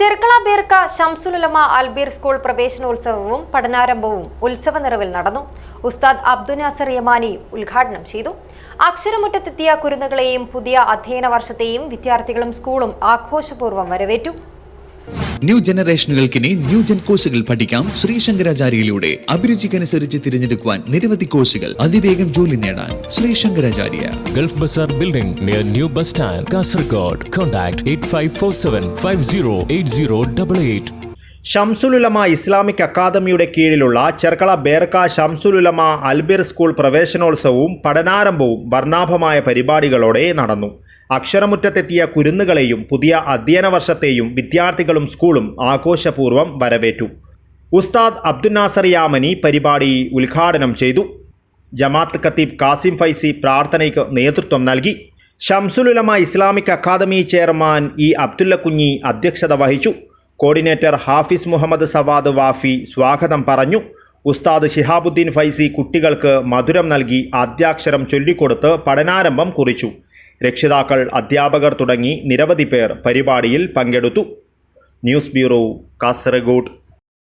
Cherkala Beerka Shamsul Ulama Albir school പ്രവേശനോത്സവവും പഠനാരംഭവും ഉത്സവ നിറവിൽ നടന്നു. ഉസ്താദ് അബ്ദു നാസർ ഉദ്ഘാടനം ചെയ്തു. അക്ഷരമുറ്റത്തെത്തിയ കുരുന്നുകളെയും പുതിയ അധ്യയന വർഷത്തെയും വിദ്യാർത്ഥികളും സ്കൂളും ആഘോഷപൂർവം വരവേറ്റു. ന്യൂ ജനറേഷനുകൾക്കിനി ന്യൂ ജൻ കോഴ്സുകൾ പഠിക്കാം ശ്രീശങ്കരാചാര്യയിലൂടെ അഭിരുചിക്കനുസരിച്ച് തിരഞ്ഞെടുക്കുവാൻ നിരവധി കോഴ്സുകൾ അതിവേഗം ജോലി നേടാൻ Sree Sankaracharya Gulf Bazaar Building near New Bus Stand, Kasargod. Contact 8547 508088. Shamsul Ulama Islamic അക്കാദമിയുടെ കീഴിലുള്ള ചെർക്കള ബേർക്ക ഷംസുലുലമ അൽബിർ സ്കൂൾ പ്രവേശനോത്സവവും പഠനാരംഭവും വർണാഭമായ പരിപാടികളോടെ നടന്നു അക്ഷരമുറ്റത്തെത്തിയ കുരുന്നുകളെയും പുതിയ അധ്യയന വർഷത്തെയും വിദ്യാർത്ഥികളും സ്കൂളും ആഘോഷപൂർവം വരവേറ്റു. ഉസ്താദ് അബ്ദുൽ നാസർ യാമനി പരിപാടി ഉദ്ഘാടനം ചെയ്തു. ജമാത്ത് ഖത്തീബ് കാസിം ഫൈസി പ്രാർത്ഥനയ്ക്ക് നേതൃത്വം നൽകി. Shamsul Ulama Islamic academy chairman E Abdulla Kunhi അധ്യക്ഷത വഹിച്ചു. കോർഡിനേറ്റർ ഹാഫിസ് മുഹമ്മദ് സവാദ് വാഫി സ്വാഗതം പറഞ്ഞു. ഉസ്താദ് ഷിഹാബുദ്ദീൻ ഫൈസി കുട്ടികൾക്ക് മധുരം നൽകി ആദ്യാക്ഷരം ചൊല്ലിക്കൊടുത്ത് പഠനാരംഭം കുറിച്ചു. രക്ഷിതാക്കൾ അധ്യാപകർ തുടങ്ങി നിരവധി പേർ പരിപാടിയിൽ പങ്കെടുത്തു. News bureau Kasaragod.